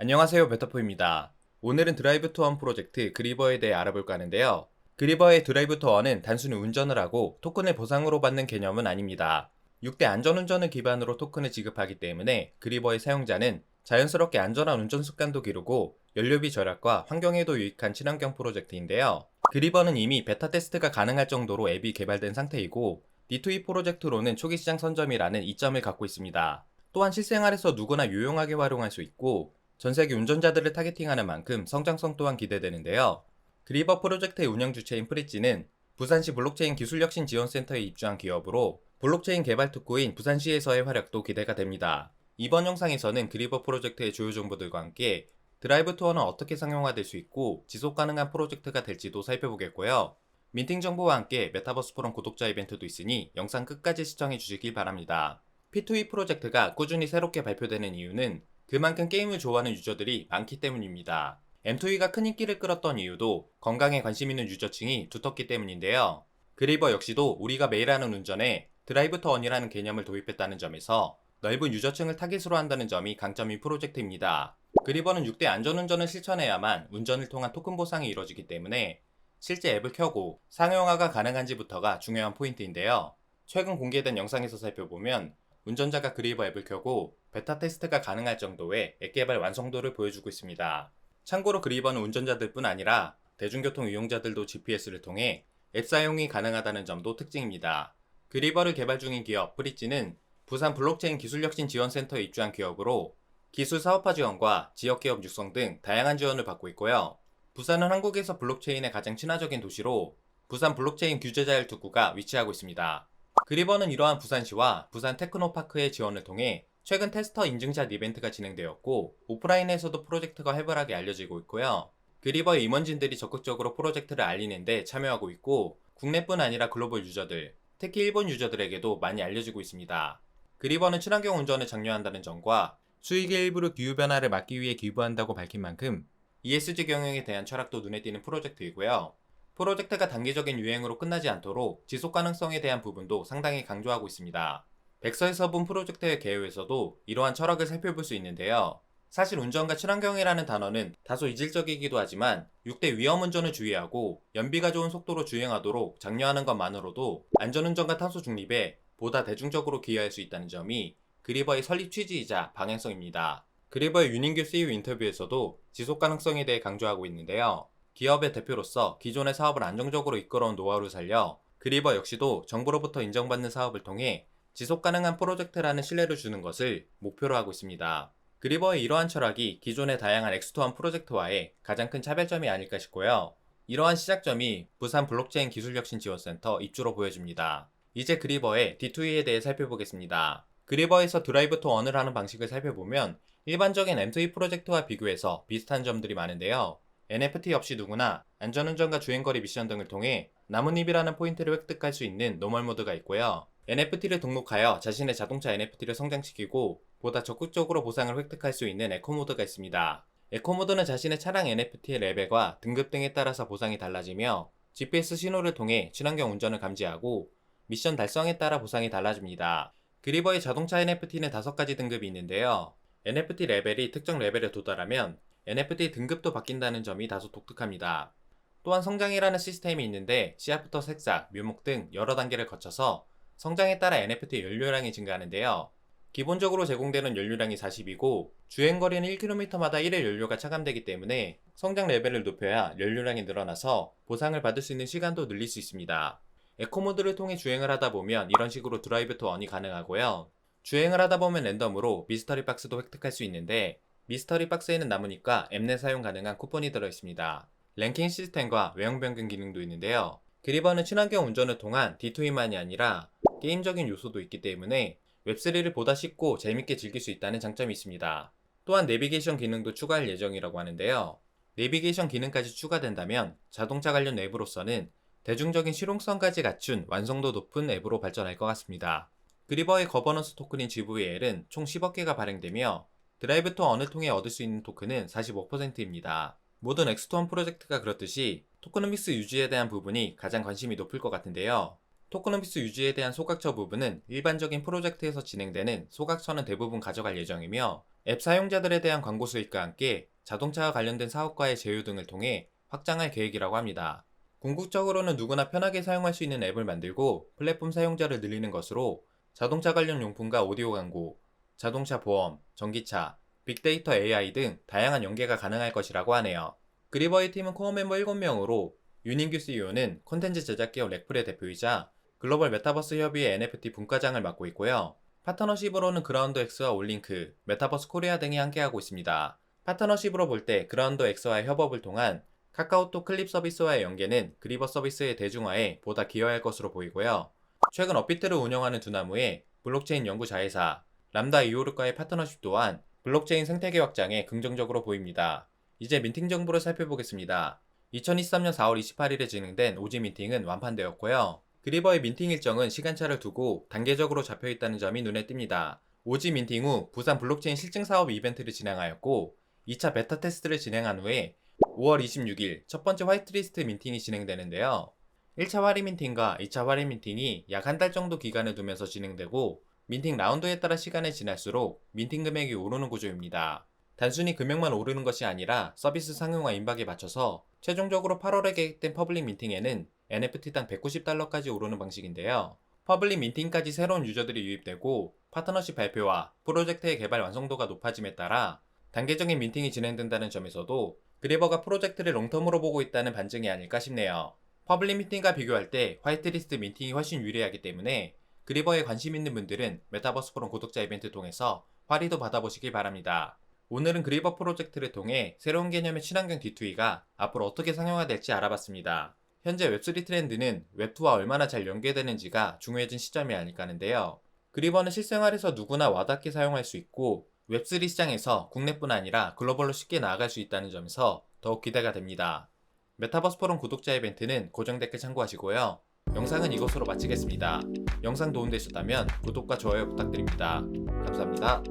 안녕하세요 베터포입니다. 오늘은 드라이브 투 원 프로젝트 그리버에 대해 알아볼까 하는데요. 그리버의 드라이브 투 원은 단순히 운전을 하고 토큰을 보상으로 받는 개념은 아닙니다. 6대 안전운전을 기반으로 토큰을 지급하기 때문에 그리버의 사용자는 자연스럽게 안전한 운전 습관도 기르고 연료비 절약과 환경에도 유익한 친환경 프로젝트인데요. 그리버는 이미 베타 테스트가 가능할 정도로 앱이 개발된 상태이고 D2E 프로젝트로는 초기 시장 선점이라는 이점을 갖고 있습니다. 또한 실생활에서 누구나 유용하게 활용할 수 있고 전 세계 운전자들을 타겟팅하는 만큼 성장성 또한 기대되는데요. 그리버 프로젝트의 운영 주체인 프리찌는 부산시 블록체인 기술혁신 지원센터에 입주한 기업으로 블록체인 개발 특구인 부산시에서의 활약도 기대가 됩니다. 이번 영상에서는 그리버 프로젝트의 주요 정보들과 함께 드라이브 투어는 어떻게 상용화될 수 있고 지속 가능한 프로젝트가 될지도 살펴보겠고요. 민팅 정보와 함께 메타버스 포럼 구독자 이벤트도 있으니 영상 끝까지 시청해 주시길 바랍니다. P2E 프로젝트가 꾸준히 새롭게 발표되는 이유는 그만큼 게임을 좋아하는 유저들이 많기 때문입니다. M2E가 큰 인기를 끌었던 이유도 건강에 관심 있는 유저층이 두텁기 때문인데요. 그리버 역시도 우리가 매일 하는 운전에 드라이브 터 원이라는 개념을 도입했다는 점에서 넓은 유저층을 타깃으로 한다는 점이 강점인 프로젝트입니다. 그리버는 6대 안전운전을 실천해야만 운전을 통한 토큰 보상이 이루어지기 때문에 실제 앱을 켜고 상용화가 가능한지부터가 중요한 포인트인데요. 최근 공개된 영상에서 살펴보면 운전자가 그리버 앱을 켜고 베타 테스트가 가능할 정도의 앱 개발 완성도를 보여주고 있습니다. 참고로 그리버는 운전자들뿐 아니라 대중교통 이용자들도 GPS를 통해 앱 사용이 가능하다는 점도 특징입니다. 그리버를 개발 중인 기업 프리찌는 부산 블록체인 기술혁신 지원센터에 입주한 기업으로 기술 사업화 지원과 지역기업 육성 등 다양한 지원을 받고 있고요. 부산은 한국에서 블록체인의 가장 친화적인 도시로 부산 블록체인 규제자율 특구가 위치하고 있습니다. 그리버는 이러한 부산시와 부산 테크노파크의 지원을 통해 최근 테스터 인증샷 이벤트가 진행되었고 오프라인에서도 프로젝트가 활발하게 알려지고 있고요. 그리버의 임원진들이 적극적으로 프로젝트를 알리는데 참여하고 있고 국내뿐 아니라 글로벌 유저들, 특히 일본 유저들에게도 많이 알려지고 있습니다. 그리버는 친환경 운전을 장려한다는 점과 수익의 일부를 기후 변화를 막기 위해 기부한다고 밝힌 만큼 ESG 경영에 대한 철학도 눈에 띄는 프로젝트이고요. 프로젝트가 단기적인 유행으로 끝나지 않도록 지속 가능성에 대한 부분도 상당히 강조하고 있습니다. 백서에서 본 프로젝트의 개요에서도 이러한 철학을 살펴볼 수 있는데요. 사실 운전과 친환경이라는 단어는 다소 이질적이기도 하지만 6대 위험 운전을 주의하고 연비가 좋은 속도로 주행하도록 장려하는 것만으로도 안전운전과 탄소 중립에 보다 대중적으로 기여할 수 있다는 점이 그리버의 설립 취지이자 방향성입니다. 그리버의 윤인규 CEO 인터뷰에서도 지속 가능성에 대해 강조하고 있는데요. 기업의 대표로서 기존의 사업을 안정적으로 이끌어온 노하우를 살려 그리버 역시도 정부로부터 인정받는 사업을 통해 지속 가능한 프로젝트라는 신뢰를 주는 것을 목표로 하고 있습니다. 그리버의 이러한 철학이 기존의 다양한 엑스토한 프로젝트와의 가장 큰 차별점이 아닐까 싶고요. 이러한 시작점이 부산 블록체인 기술혁신 지원센터 입주로 보여집니다. 이제 그리버의 D2E에 대해 살펴보겠습니다. 그리버에서 드라이브 투 원을 하는 방식을 살펴보면 일반적인 M2E 프로젝트와 비교해서 비슷한 점들이 많은데요. NFT 없이 누구나 안전운전과 주행거리 미션 등을 통해 나뭇잎이라는 포인트를 획득할 수 있는 노멀 모드가 있고요. NFT를 등록하여 자신의 자동차 NFT를 성장시키고 보다 적극적으로 보상을 획득할 수 있는 에코 모드가 있습니다. 에코 모드는 자신의 차량 NFT의 레벨과 등급 등에 따라서 보상이 달라지며 GPS 신호를 통해 친환경 운전을 감지하고 미션 달성에 따라 보상이 달라집니다. 그리버의 자동차 NFT는 5가지 등급이 있는데요. NFT 레벨이 특정 레벨에 도달하면 NFT 등급도 바뀐다는 점이 다소 독특합니다. 또한 성장이라는 시스템이 있는데 씨앗부터 색상, 묘목 등 여러 단계를 거쳐서 성장에 따라 NFT 연료량이 증가하는데요. 기본적으로 제공되는 연료량이 40이고 주행거리는 1km마다 1의 연료가 차감되기 때문에 성장 레벨을 높여야 연료량이 늘어나서 보상을 받을 수 있는 시간도 늘릴 수 있습니다. 에코모드를 통해 주행을 하다 보면 이런 식으로 드라이브 투 언이 가능하고요. 주행을 하다 보면 랜덤으로 미스터리 박스도 획득할 수 있는데 미스터리 박스에는 남으니까 앱내 사용 가능한 쿠폰이 들어있습니다. 랭킹 시스템과 외형 변경 기능도 있는데요. 그리버는 친환경 운전을 통한 D2E만이 아니라 게임적인 요소도 있기 때문에 웹3를 보다 쉽고 재밌게 즐길 수 있다는 장점이 있습니다. 또한 내비게이션 기능도 추가할 예정이라고 하는데요. 내비게이션 기능까지 추가된다면 자동차 관련 앱으로서는 대중적인 실용성까지 갖춘 완성도 높은 앱으로 발전할 것 같습니다. 그리버의 거버넌스 토큰인 GVL은 총 10억 개가 발행되며 드라이브 투 언을 통해 얻을 수 있는 토큰은 45%입니다. 모든 엑스토언 프로젝트가 그렇듯이 토크노믹스 유지에 대한 부분이 가장 관심이 높을 것 같은데요. 토크노미스 유지에 대한 소각처 부분은 일반적인 프로젝트에서 진행되는 소각처는 대부분 가져갈 예정이며 앱 사용자들에 대한 광고 수익과 함께 자동차와 관련된 사업과의 제휴 등을 통해 확장할 계획이라고 합니다. 궁극적으로는 누구나 편하게 사용할 수 있는 앱을 만들고 플랫폼 사용자를 늘리는 것으로 자동차 관련 용품과 오디오 광고, 자동차 보험, 전기차, 빅데이터 AI 등 다양한 연계가 가능할 것이라고 하네요. 그리버의 팀은 코어 멤버 7명으로 윤인규 CEO는 콘텐츠 제작 기업 렉플의 대표이자 글로벌 메타버스 협의회 NFT 분과장을 맡고 있고요. 파트너십으로는 그라운드 X와 올링크, 메타버스 코리아 등이 함께하고 있습니다. 파트너십으로 볼 때 그라운드 X와의 협업을 통한 카카오톡 클립 서비스와의 연계는 그리버 서비스의 대중화에 보다 기여할 것으로 보이고요. 최근 업비트를 운영하는 두나무의 블록체인 연구 자회사 람다 이오르과의 파트너십 또한 블록체인 생태계 확장에 긍정적으로 보입니다. 이제 민팅 정보를 살펴보겠습니다. 2023년 4월 28일에 진행된 오지 민팅은 완판되었고요. 그리버의 민팅 일정은 시간차를 두고 단계적으로 잡혀 있다는 점이 눈에 띕니다. 오지 민팅 후 부산 블록체인 실증 사업 이벤트를 진행하였고 2차 베타 테스트를 진행한 후에 5월 26일 첫 번째 화이트리스트 민팅이 진행되는데요. 1차 활인 민팅과 2차 활인 민팅이 약 한 달 정도 기간을 두면서 진행되고 민팅 라운드에 따라 시간이 지날수록 민팅 금액이 오르는 구조입니다. 단순히 금액만 오르는 것이 아니라 서비스 상용화 임박에 맞춰서 최종적으로 8월에 계획된 퍼블릭 민팅에는 NFT당 190달러까지 오르는 방식인데요. 퍼블릭 민팅까지 새로운 유저들이 유입되고 파트너십 발표와 프로젝트의 개발 완성도가 높아짐에 따라 단계적인 민팅이 진행된다는 점에서도 그리버가 프로젝트를 롱텀으로 보고 있다는 반증이 아닐까 싶네요. 퍼블릭 미팅과 비교할 때 화이트리스트 민팅이 훨씬 유리하기 때문에 그리버에 관심 있는 분들은 메타버스 포럼 구독자 이벤트 통해서 활의도 받아보시길 바랍니다. 오늘은 그리버 프로젝트를 통해 새로운 개념의 친환경 D2E가 앞으로 어떻게 상용화될지 알아봤습니다. 현재 웹3 트렌드는 웹2와 얼마나 잘 연계되는지가 중요해진 시점이 아닐까 하는데요. 그리버는 실생활에서 누구나 와닿게 사용할 수 있고 웹3 시장에서 국내뿐 아니라 글로벌로 쉽게 나아갈 수 있다는 점에서 더욱 기대가 됩니다. 메타버스 포럼 구독자 이벤트는 고정 댓글 참고하시고요. 영상은 이것으로 마치겠습니다. 영상 도움되셨다면 구독과 좋아요 부탁드립니다. 감사합니다.